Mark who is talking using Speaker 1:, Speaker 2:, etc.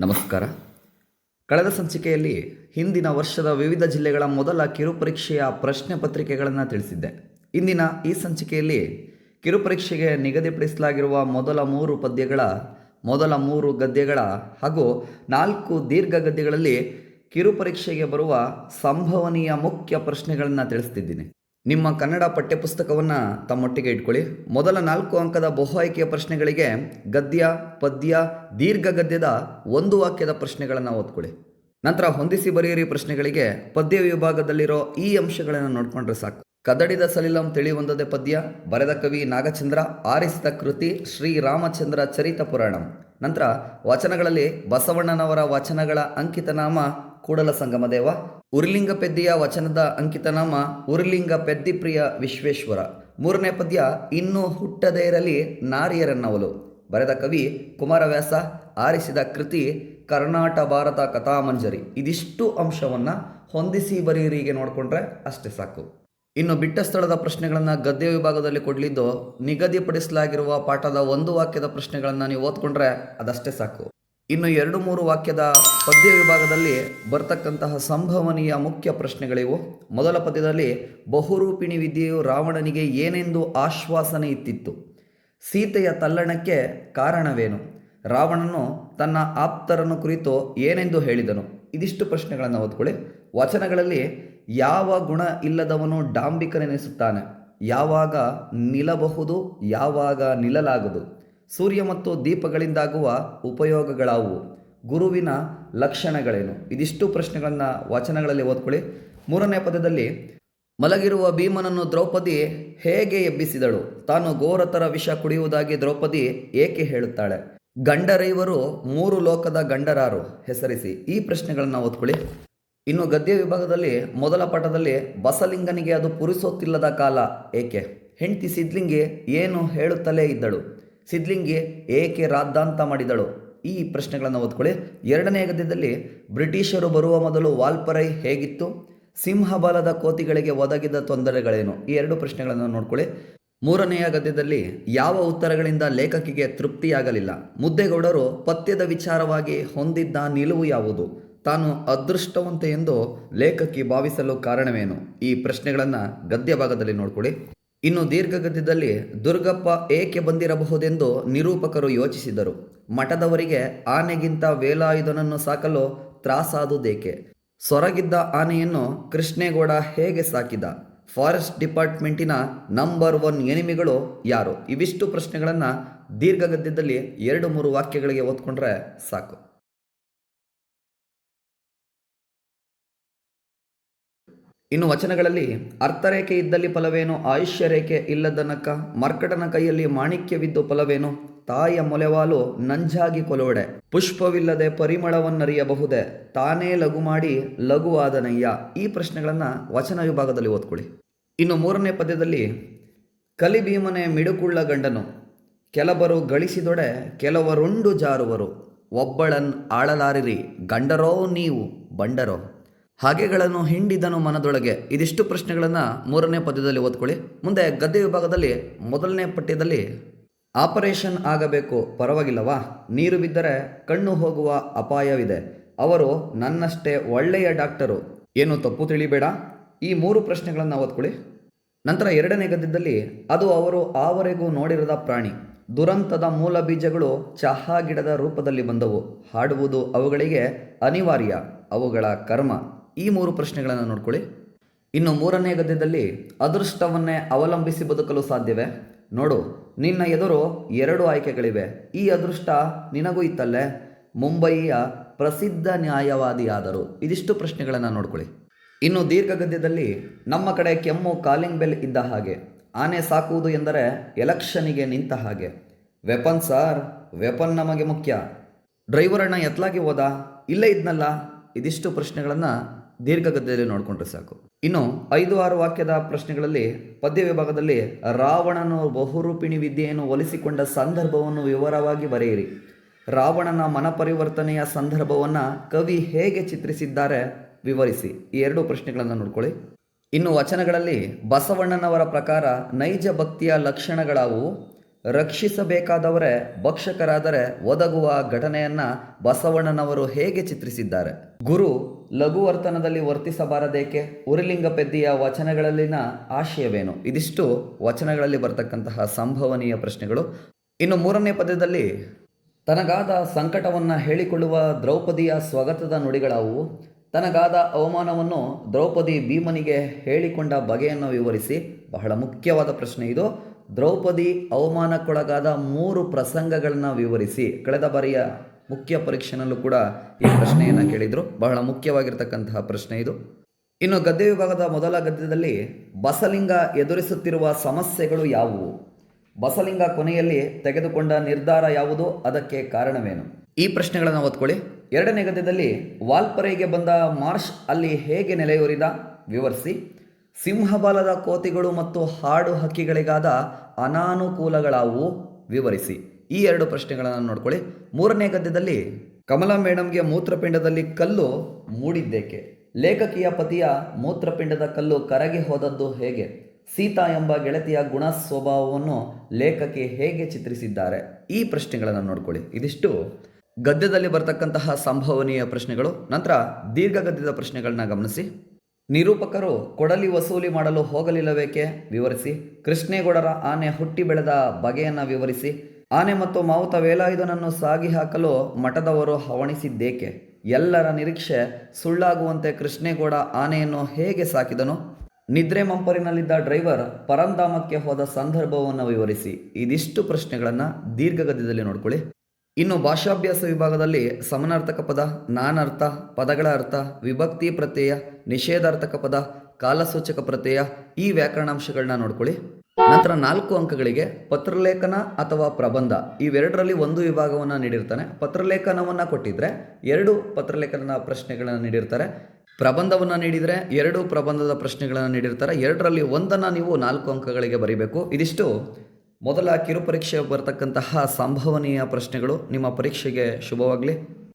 Speaker 1: ನಮಸ್ಕಾರ. ಕಳೆದ ಸಂಚಿಕೆಯಲ್ಲಿ ಹಿಂದಿನ ವರ್ಷದ ವಿವಿಧ ಜಿಲ್ಲೆಗಳ ಮೊದಲ ಕಿರುಪರೀಕ್ಷೆಯ ಪ್ರಶ್ನೆ ಪತ್ರಿಕೆಗಳನ್ನು ತಿಳಿಸಿದ್ದೆ. ಇಂದಿನ ಈ ಸಂಚಿಕೆಯಲ್ಲಿ ಕಿರುಪರೀಕ್ಷೆಗೆ ನಿಗದಿಪಡಿಸಲಾಗಿರುವ ಮೊದಲ ಮೂರು ಪದ್ಯಗಳ, ಮೊದಲ ಮೂರು ಗದ್ಯಗಳ ಹಾಗೂ ನಾಲ್ಕು ದೀರ್ಘ ಗದ್ಯಗಳಲ್ಲಿ ಕಿರುಪರೀಕ್ಷೆಗೆ ಬರುವ ಸಂಭವನೀಯ ಮುಖ್ಯ ಪ್ರಶ್ನೆಗಳನ್ನು ತಿಳಿಸ್ತಿದ್ದೀನಿ. ನಿಮ್ಮ ಕನ್ನಡ ಪಠ್ಯಪುಸ್ತಕವನ್ನು ತಮ್ಮೊಟ್ಟಿಗೆ ಇಟ್ಕೊಳ್ಳಿ. ಮೊದಲ ನಾಲ್ಕು ಅಂಕದ ಬಹು ಆಯ್ಕೆಯ ಪ್ರಶ್ನೆಗಳಿಗೆ ಗದ್ಯ, ಪದ್ಯ, ದೀರ್ಘ ಗದ್ಯದ ಒಂದು ವಾಕ್ಯದ ಪ್ರಶ್ನೆಗಳನ್ನು ಓದ್ಕೊಳ್ಳಿ. ನಂತರ ಹೊಂದಿಸಿ ಬರೆಯಿರಿ ಪ್ರಶ್ನೆಗಳಿಗೆ. ಪದ್ಯ ವಿಭಾಗದಲ್ಲಿರೋ ಈ ಅಂಶಗಳನ್ನು ನೋಡಿಕೊಂಡ್ರೆ ಸಾಕು. ಕದಡಿದ ಸಲಿಲಂ ತಿಳಿಯೊಂದದೆ ಪದ್ಯ, ಬರೆದ ಕವಿ ನಾಗಚಂದ್ರ, ಆರಿಸಿದ ಕೃತಿ ಶ್ರೀರಾಮಚಂದ್ರ ಚರಿತ ಪುರಾಣಂ. ನಂತರ ವಚನಗಳಲ್ಲಿ ಬಸವಣ್ಣನವರ ವಚನಗಳ ಅಂಕಿತನಾಮ ಕೂಡಲ ಸಂಗಮದೇವ ಉರ್ಲಿಂಗ ಪೆದ್ದಿಯ ವಚನದ ಅಂಕಿತನಾಮ ಉರ್ಲಿಂಗ ಪೆದ್ದಿಪ್ರಿಯ ವಿಶ್ವೇಶ್ವರ. ಮೂರನೇ ಪದ್ಯ, ಇನ್ನೂ ಹುಟ್ಟದೇ ಇರಲಿ ನಾರಿಯರನ್ನವಲು. ಬರೆದ ಕವಿ ಕುಮಾರವ್ಯಾಸ ಆರಿಸಿದ ಕೃತಿ, ಕರ್ನಾಟ ಭಾರತ ಕಥಾಮಂಜರಿ. ಇದಿಷ್ಟು ಅಂಶವನ್ನು ಹೊಂದಿಸಿ ಬರೀರಿಗೆ ನೋಡಿಕೊಂಡ್ರೆ ಅಷ್ಟೇ ಸಾಕು. ಇನ್ನು ಬಿಟ್ಟ ಸ್ಥಳದ ಪ್ರಶ್ನೆಗಳನ್ನು ಗದ್ಯ ವಿಭಾಗದಲ್ಲಿ ಕೊಡಲಿದ್ದು ನಿಗದಿಪಡಿಸಲಾಗಿರುವ ಪಾಠದ ಒಂದು ವಾಕ್ಯದ ಪ್ರಶ್ನೆಗಳನ್ನು ನೀವು ಓದ್ಕೊಂಡ್ರೆ ಅದಷ್ಟೇ ಸಾಕು. ಇನ್ನು ಎರಡು ಮೂರು ವಾಕ್ಯದ ಪದ್ಯ ವಿಭಾಗದಲ್ಲಿ ಬರ್ತಕ್ಕಂತಹ ಸಂಭವನೀಯ ಮುಖ್ಯ ಪ್ರಶ್ನೆಗಳಿವು. ಮೊದಲ ಪದ್ಯದಲ್ಲಿ, ಬಹುರೂಪಿಣಿ ವಿದ್ಯೆಯು ರಾವಣನಿಗೆ ಏನೆಂದು ಆಶ್ವಾಸನೆ ಇತ್ತಿತ್ತು. ಸೀತೆಯ ತಲ್ಲಣಕ್ಕೆ ಕಾರಣವೇನು? ರಾವಣನು ತನ್ನ ಆಪ್ತರನ್ನು ಕುರಿತು ಏನೆಂದು ಹೇಳಿದನು? ಇದಿಷ್ಟು ಪ್ರಶ್ನೆಗಳನ್ನು ಓದ್ಕೊಳ್ಳಿ. ವಚನಗಳಲ್ಲಿ, ಯಾವ ಗುಣ ಇಲ್ಲದವನು ಡಾಂಬಿಕನೆನಿಸುತ್ತಾನೆ? ಯಾವಾಗ ನಿಲ್ಲಬಹುದು, ಯಾವಾಗ ನಿಲ್ಲಲಾಗದು? ಸೂರ್ಯ ಮತ್ತು ದೀಪಗಳಿಂದಾಗುವ ಉಪಯೋಗಗಳಾವುವು ಗುರುವಿನ ಲಕ್ಷಣಗಳೇನು? ಇದಿಷ್ಟು ಪ್ರಶ್ನೆಗಳನ್ನು ವಚನಗಳಲ್ಲಿ ಓದ್ಕೊಳ್ಳಿ. ಮೂರನೇ ಪದದಲ್ಲಿ, ಮಲಗಿರುವ ಭೀಮನನ್ನು ದ್ರೌಪದಿ ಹೇಗೆ ಎಬ್ಬಿಸಿದಳು? ತಾನು ಘೋರತರ ವಿಷ ಕುಡಿಯುವುದಾಗಿ ದ್ರೌಪದಿ ಏಕೆ ಹೇಳುತ್ತಾಳೆ? ಗಂಡರೈವರು ಮೂರು ಲೋಕದ ಗಂಡರಾರು. ಹೆಸರಿಸಿ, ಈ ಪ್ರಶ್ನೆಗಳನ್ನು ಓದ್ಕೊಳ್ಳಿ. ಇನ್ನು ಗದ್ಯ ವಿಭಾಗದಲ್ಲಿ ಮೊದಲ ಪಾಠದಲ್ಲಿ, ಬಸಲಿಂಗನಿಗೆ ಅದು ಪುರಿಸೋತಿಲ್ಲದ ಕಾಲ ಏಕೆ? ಹೆಂಡತಿ ಸಿದ್ಲಿಂಗಿ ಏನು ಹೇಳುತ್ತಲೇ ಇದ್ದಳು? ಸಿದ್ಲಿಂಗಿ ಏಕೆ ರಾದ್ದಾಂತ ಮಾಡಿದಳು? ಈ ಪ್ರಶ್ನೆಗಳನ್ನು ಓದ್ಕೊಳ್ಳಿ. ಎರಡನೇ ಗದ್ಯದಲ್ಲಿ, ಬ್ರಿಟಿಷರು ಬರುವ ಮೊದಲು ವಾಲ್ಪರೈ ಹೇಗಿತ್ತು? ಸಿಂಹಬಲದ ಕೋತಿಗಳಿಗೆ ಒದಗಿದ ತೊಂದರೆಗಳೇನು? ಈ ಎರಡು ಪ್ರಶ್ನೆಗಳನ್ನು ನೋಡ್ಕೊಳ್ಳಿ. ಮೂರನೆಯ ಗದ್ಯದಲ್ಲಿ, ಯಾವ ಉತ್ತರಗಳಿಂದ ಲೇಖಕಿಗೆ ತೃಪ್ತಿಯಾಗಲಿಲ್ಲ? ಮುದ್ದೆಗೌಡರು ಪಥ್ಯದ ವಿಚಾರವಾಗಿ ಹೊಂದಿದ್ದ ನಿಲುವು ಯಾವುದು? ತಾನು ಅದೃಷ್ಟವಂತೆ ಎಂದು ಲೇಖಕಿ ಭಾವಿಸಲು ಕಾರಣವೇನು? ಈ ಪ್ರಶ್ನೆಗಳನ್ನು ಗದ್ಯ ಭಾಗದಲ್ಲಿ ನೋಡ್ಕೊಳ್ಳಿ. ಇನ್ನು ದೀರ್ಘ ಗದ್ಯದಲ್ಲಿ ದುರ್ಗಪ್ಪ ಏಕೆ ಬಂದಿರಬಹುದೆಂದು ನಿರೂಪಕರು ಯೋಚಿಸಿದರು. ಮಠದವರಿಗೆ ಆನೆಗಿಂತ ವೇಲಾಯುಧನನ್ನು ಸಾಕಲು ತ್ರಾಸಾದುದೇಕೆ? ಸೊರಗಿದ್ದ ಆನೆಯನ್ನು ಕೃಷ್ಣೇಗೌಡ ಹೇಗೆ ಸಾಕಿದ? ಫಾರೆಸ್ಟ್ ಡಿಪಾರ್ಟ್ಮೆಂಟಿನ ನಂಬರ್ ಒನ್ ಎನಿಮಿಗಳು ಯಾರು? ಇವಿಷ್ಟು ಪ್ರಶ್ನೆಗಳನ್ನು ದೀರ್ಘ ಗದ್ಯದಲ್ಲಿ ಎರಡು ಮೂರು ವಾಕ್ಯಗಳಿಗೆ ಓದ್ಕೊಂಡ್ರೆ ಸಾಕು. ಇನ್ನು ವಚನಗಳಲ್ಲಿ, ಅರ್ಥರೇಖೆ ಇದ್ದಲ್ಲಿ ಫಲವೇನು ಆಯುಷ್ಯ ರೇಖೆ ಇಲ್ಲದನಕ ಮರ್ಕಟನ ಕೈಯಲ್ಲಿ ಮಾಣಿಕ್ಯವಿದ್ದು ಫಲವೇನು, ತಾಯಿಯ ಮೊಲೆವಾಲು ನಂಜಾಗಿ ಕೊಲೋಡೆ ಪುಷ್ಪವಿಲ್ಲದೆ ಪರಿಮಳವನ್ನರಿಯಬಹುದೇ, ತಾನೇ ಲಘು ಮಾಡಿ ಲಘುವಾದನಯ್ಯ. ಈ ಪ್ರಶ್ನೆಗಳನ್ನು ವಚನ ವಿಭಾಗದಲ್ಲಿ ಓದ್ಕೊಳ್ಳಿ. ಇನ್ನು ಮೂರನೇ ಪದ್ಯದಲ್ಲಿ, ಕಲಿಭೀಮನೆ ಮಿಡುಕುಳ್ಳ ಗಂಡನು, ಕೆಲವರು ಗಳಿಸಿದೊಡೆ ಕೆಲವರುಂಡು ಜಾರುವರು, ಒಬ್ಬಳನ್ ಆಳಲಾರಿರಿ, ಗಂಡರೋ ನೀವು ಬಂಡರೋ. ಹಾಗೆಗಳನ್ನು ಹಿಂಡಿದನು ಮನದೊಳಗೆ. ಇದಿಷ್ಟು ಪ್ರಶ್ನೆಗಳನ್ನು ಮೂರನೇ ಪದ್ಯದಲ್ಲಿ ಓದ್ಕೊಳ್ಳಿ. ಮುಂದೆ ಗದ್ದೆ ವಿಭಾಗದಲ್ಲಿ ಮೊದಲನೇ ಪಠ್ಯದಲ್ಲಿ ಆಪರೇಷನ್ ಆಗಬೇಕು, ಪರವಾಗಿಲ್ಲವಾ? ನೀರು ಬಿದ್ದರೆ ಕಣ್ಣು ಹೋಗುವ ಅಪಾಯವಿದೆ. ಅವರು ನನ್ನಷ್ಟೇ ಒಳ್ಳೆಯ ಡಾಕ್ಟರು. ಏನು ತಪ್ಪು ತಿಳಿಬೇಡ? ಈ ಮೂರು ಪ್ರಶ್ನೆಗಳನ್ನು ಓದ್ಕೊಳ್ಳಿ. ನಂತರ ಎರಡನೇ ಗದ್ದೆದಲ್ಲಿ ಅದು ಅವರು ಆವರೆಗೂ ನೋಡಿರದ ಪ್ರಾಣಿ. ದುರಂತದ ಮೂಲ ಬೀಜಗಳು ಚಹಾ ಗಿಡದ ರೂಪದಲ್ಲಿ ಬಂದವು. ಹಾಡುವುದು ಅವುಗಳಿಗೆ ಅನಿವಾರ್ಯ, ಅವುಗಳ ಕರ್ಮ. ಈ ಮೂರು ಪ್ರಶ್ನೆಗಳನ್ನು ನೋಡ್ಕೊಳ್ಳಿ. ಇನ್ನು ಮೂರನೇ ಗದ್ಯದಲ್ಲಿ ಅದೃಷ್ಟವನ್ನೇ ಅವಲಂಬಿಸಿ ಬದುಕಲು ಸಾಧ್ಯವೇ? ನೋಡು, ನಿನ್ನ ಎದುರು ಎರಡು ಆಯ್ಕೆಗಳಿವೆ. ಈ ಅದೃಷ್ಟ ನಿನಗೂ ಇತ್ತಲ್ಲೇ? ಮುಂಬಯಿಯ ಪ್ರಸಿದ್ಧ ನ್ಯಾಯವಾದಿಯಾದರು. ಇದಿಷ್ಟು ಪ್ರಶ್ನೆಗಳನ್ನು ನೋಡ್ಕೊಳ್ಳಿ. ಇನ್ನು ದೀರ್ಘ ಗದ್ಯದಲ್ಲಿ ನಮ್ಮ ಕಡೆ ಕೆಮ್ಮು ಕಾಲಿಂಗ್ ಬೆಲ್ ಇದ್ದ ಹಾಗೆ. ಆನೆ ಸಾಕುವುದು ಎಂದರೆ ಎಲೆಕ್ಷನಿಗೆ ನಿಂತ ಹಾಗೆ. ವೆಪನ್ ಸಾರ್, ವೆಪನ್ ನಮಗೆ ಮುಖ್ಯ. ಡ್ರೈವರ್ ಅಣ್ಣ ಎತ್ಲಾಗಿ ಹೋದ? ಇಲ್ಲೇ ಇದ್ನಲ್ಲ? ಇದಿಷ್ಟು ಪ್ರಶ್ನೆಗಳನ್ನು ದೀರ್ಘ ಗದ್ಯದಲ್ಲಿ ನೋಡಿಕೊಂಡ್ರೆ ಸಾಕು. ಇನ್ನು ಐದು ಆರು ವಾಕ್ಯದ ಪ್ರಶ್ನೆಗಳಲ್ಲಿ ಪದ್ಯ ವಿಭಾಗದಲ್ಲಿ ರಾವಣನು ಬಹುರೂಪಿಣಿ ವಿದ್ಯೆಯನ್ನು ಒಲಿಸಿಕೊಂಡ ಸಂದರ್ಭವನ್ನು ವಿವರವಾಗಿ ಬರೆಯಿರಿ. ರಾವಣನ ಮನಪರಿವರ್ತನೆಯ ಸಂದರ್ಭವನ್ನು ಕವಿ ಹೇಗೆ ಚಿತ್ರಿಸಿದ್ದಾರೆ ವಿವರಿಸಿ. ಈ ಎರಡು ಪ್ರಶ್ನೆಗಳನ್ನು ನೋಡ್ಕೊಳ್ಳಿ. ಇನ್ನು ವಚನಗಳಲ್ಲಿ ಬಸವಣ್ಣನವರ ಪ್ರಕಾರ ನೈಜ ಭಕ್ತಿಯ ಲಕ್ಷಣಗಳಾವುವು ರಕ್ಷಿಸಬೇಕಾದವರೇ ಭಕ್ಷಕರಾದರೆ ಒದಗುವ ಘಟನೆಯನ್ನ ಬಸವಣ್ಣನವರು ಹೇಗೆ ಚಿತ್ರಿಸಿದ್ದಾರೆ? ಗುರು ಲಘುವರ್ತನದಲ್ಲಿ ವರ್ತಿಸಬಾರದೇಕೆ? ಉರಿಲಿಂಗ ಪೆದ್ದಿಯ ವಚನಗಳಲ್ಲಿನ ಆಶಯವೇನು? ಇದಿಷ್ಟು ವಚನಗಳಲ್ಲಿ ಬರ್ತಕ್ಕಂತಹ ಸಂಭವನೀಯ ಪ್ರಶ್ನೆಗಳು. ಇನ್ನು ಮೂರನೇ ಪದ್ಯದಲ್ಲಿ, ತನಗಾದ ಸಂಕಟವನ್ನು ಹೇಳಿಕೊಳ್ಳುವ ದ್ರೌಪದಿಯ ಸ್ವಗತದ ನುಡಿಗಳಾವು. ತನಗಾದ ಅವಮಾನವನ್ನು ದ್ರೌಪದಿ ಭೀಮನಿಗೆ ಹೇಳಿಕೊಂಡ ಬಗೆಯನ್ನು ವಿವರಿಸಿ. ಬಹಳ ಮುಖ್ಯವಾದ ಪ್ರಶ್ನೆ ಇದು. ದ್ರೌಪದಿ ಅವಮಾನಕ್ಕೊಳಗಾದ ಮೂರು ಪ್ರಸಂಗಗಳನ್ನು ವಿವರಿಸಿ, ಕಳೆದ ಬಾರಿಯ ಮುಖ್ಯ ಪರೀಕ್ಷೆನಲ್ಲೂ ಕೂಡ ಈ ಪ್ರಶ್ನೆಯನ್ನು ಕೇಳಿದರು. ಬಹಳ ಮುಖ್ಯವಾಗಿರ್ತಕ್ಕಂತಹ ಪ್ರಶ್ನೆ ಇದು. ಇನ್ನು ಗದ್ಯ ವಿಭಾಗದ ಮೊದಲ ಗದ್ಯದಲ್ಲಿ ಬಸಲಿಂಗ ಎದುರಿಸುತ್ತಿರುವ ಸಮಸ್ಯೆಗಳು ಯಾವುವು? ಬಸಲಿಂಗ ಕೊನೆಯಲ್ಲಿ ತೆಗೆದುಕೊಂಡ ನಿರ್ಧಾರ ಯಾವುದು? ಅದಕ್ಕೆ ಕಾರಣವೇನು? ಈ ಪ್ರಶ್ನೆಗಳನ್ನು ಓದ್ಕೊಳ್ಳಿ. ಎರಡನೇ ಗದ್ಯದಲ್ಲಿ ವಾಲ್ಪರೆಗೆ ಬಂದ ಮಾರ್ಷ್ ಅಲ್ಲಿ ಹೇಗೆ ನೆಲೆಯೂರಿದ? ವಿವರಿಸಿ. ಸಿಂಹಬಲದ ಕೋತಿಗಳು ಮತ್ತು ಹಾಡು ಹಕ್ಕಿಗಳಿಗಾದ ಅನಾನುಕೂಲಗಳಾವು? ವಿವರಿಸಿ. ಈ ಎರಡು ಪ್ರಶ್ನೆಗಳನ್ನು ನೋಡ್ಕೊಳ್ಳಿ. ಮೂರನೇ ಗದ್ಯದಲ್ಲಿ, ಕಮಲಾ ಮೇಡಮ್ಗೆ ಮೂತ್ರಪಿಂಡದಲ್ಲಿ ಕಲ್ಲು ಮೂಡಿದ್ದೇಕೆ? ಲೇಖಕಿಯ ಪತಿಯ ಮೂತ್ರಪಿಂಡದ ಕಲ್ಲು ಕರಗಿ ಹೋದದ್ದು ಹೇಗೆ? ಸೀತಾ ಎಂಬ ಗೆಳತಿಯ ಗುಣ ಸ್ವಭಾವವನ್ನು ಲೇಖಕಿ ಹೇಗೆ ಚಿತ್ರಿಸಿದ್ದಾರೆ? ಈ ಪ್ರಶ್ನೆಗಳನ್ನು ನೋಡ್ಕೊಳ್ಳಿ. ಇದಿಷ್ಟು ಗದ್ಯದಲ್ಲಿ ಬರ್ತಕ್ಕಂತಹ ಸಂಭವನೀಯ ಪ್ರಶ್ನೆಗಳು. ನಂತರ ದೀರ್ಘ ಗದ್ಯದ ಪ್ರಶ್ನೆಗಳನ್ನ ಗಮನಿಸಿ. ನಿರೂಪಕರು ಕೊಡಲಿ ವಸೂಲಿ ಮಾಡಲು ಹೋಗಲಿಲ್ಲಬೇಕೆ ವಿವರಿಸಿ. ಕೃಷ್ಣೇಗೌಡರ ಆನೆ ಹುಟ್ಟಿ ಬೆಳೆದ ಬಗೆಯನ್ನು ವಿವರಿಸಿ. ಆನೆ ಮತ್ತು ಮಾವುತ ವೇಲಾಯುಧನನ್ನು ಸಾಗಿ ಹಾಕಲು ಮಠದವರು ಹವಣಿಸಿದ್ದೇಕೆ? ಎಲ್ಲರ ನಿರೀಕ್ಷೆ ಸುಳ್ಳಾಗುವಂತೆ ಕೃಷ್ಣೇಗೌಡ ಆನೆಯನ್ನು ಹೇಗೆ ಸಾಕಿದನು? ನಿದ್ರೆ ಮಂಪರಿನಲ್ಲಿದ್ದ ಡ್ರೈವರ್ ಪರಂಧಾಮಕ್ಕೆ ಹೋದ ಸಂದರ್ಭವನ್ನು ವಿವರಿಸಿ. ಇದಿಷ್ಟು ಪ್ರಶ್ನೆಗಳನ್ನು ದೀರ್ಘಗದ್ಯದಲ್ಲಿ ನೋಡ್ಕೊಳ್ಳಿ. ಇನ್ನು ಭಾಷಾಭ್ಯಾಸ ವಿಭಾಗದಲ್ಲಿ ಸಮನಾರ್ಥಕ ಪದ, ನಾನರ್ಥ, ಪದಗಳ ಅರ್ಥ, ವಿಭಕ್ತಿ ಪ್ರತ್ಯಯ, ನಿಷೇಧಾರ್ಥಕ ಪದ, ಕಾಲಸೂಚಕ ಪ್ರತ್ಯಯ ಈ ವ್ಯಾಕರಣಾಂಶಗಳನ್ನ ನೋಡ್ಕೊಳ್ಳಿ. ನಂತರ ನಾಲ್ಕು ಅಂಕಗಳಿಗೆ ಪತ್ರಲೇಖನ ಅಥವಾ ಪ್ರಬಂಧ ಇವೆರಡರಲ್ಲಿ ಒಂದು ವಿಭಾಗವನ್ನು ನೀಡಿರ್ತಾನೆ. ಪತ್ರಲೇಖನವನ್ನು ಕೊಟ್ಟಿದ್ರೆ ಎರಡು ಪತ್ರಲೇಖನ ಪ್ರಶ್ನೆಗಳನ್ನು ನೀಡಿರ್ತಾರೆ. ಪ್ರಬಂಧವನ್ನು ನೀಡಿದರೆ ಎರಡು ಪ್ರಬಂಧದ ಪ್ರಶ್ನೆಗಳನ್ನು ನೀಡಿರ್ತಾರೆ. ಎರಡರಲ್ಲಿ ಒಂದನ್ನು ನೀವು ನಾಲ್ಕು ಅಂಕಗಳಿಗೆ ಬರೀಬೇಕು. ಇದಿಷ್ಟು. ಮೊದಲ ಕಿರುಪರೀಕ್ಷೆ ಬರತಕ್ಕಂತಹ ಸಂಭವನೀಯ ಪ್ರಶ್ನೆಗಳು ನಿಮ್ಮ ಪರೀಕ್ಷೆಗೆ ಶುಭವಾಗಲಿ.